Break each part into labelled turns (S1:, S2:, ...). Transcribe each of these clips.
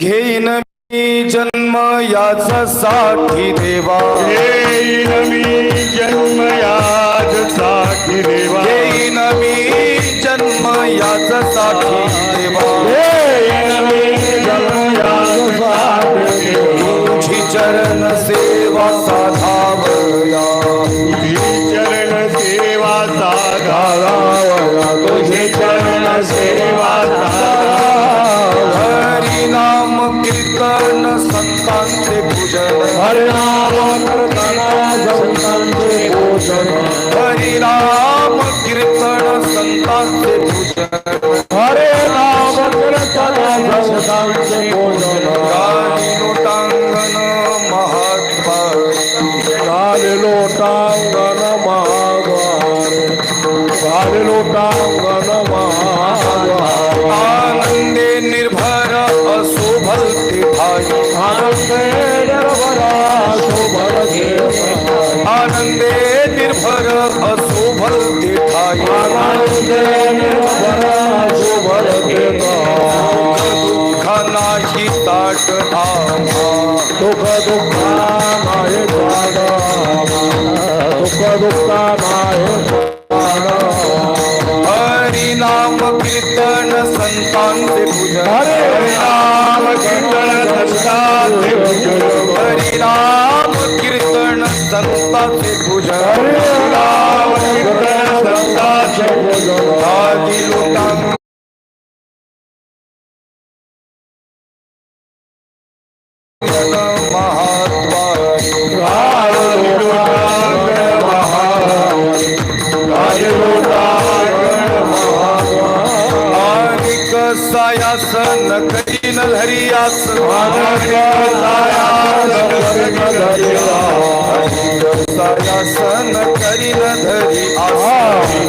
S1: घेईन मी जन्म यासाठी देवा।
S2: येईन मी जन्म यासाठी देवा।
S1: घेईन मी जन्म यासाठी देवा।
S2: येईन मी जन्म यासाठी
S1: तुझी चरण सेवा साधावया।
S2: तुझी चरण सेवा साधारावया तुझी चरण सेवा
S1: लोटांगण
S2: महाद्वार
S1: आनंदे निर्भर असो भलते भाई।
S2: आनंदे निर्भरा शोभर
S1: आनंदे निर्भर असो भलते ठाई
S2: आनंदे निर्भरा शोभर
S1: दुःख नाही ताट आम्हा।
S2: दुःख दुःखा
S1: कीर्तन संतांचे पूजन
S2: हरिनाम कीर्तन संतांचे पूजन.
S1: हरिनाम कीर्तन संतांचे पूजन
S2: हरिनाम कीर्तन संतांचे पूजन.
S1: आदी लोटांग महात्मा करीन हरियासन सायासन करीन धरी आसन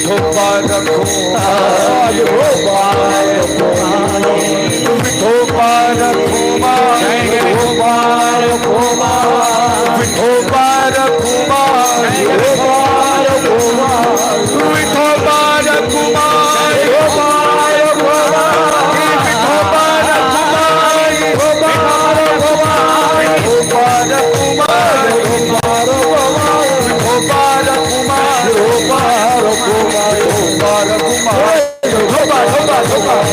S1: हरि विठोबार कुमार विठोबार कुमार विठोबार कुमार विठोबार Oh,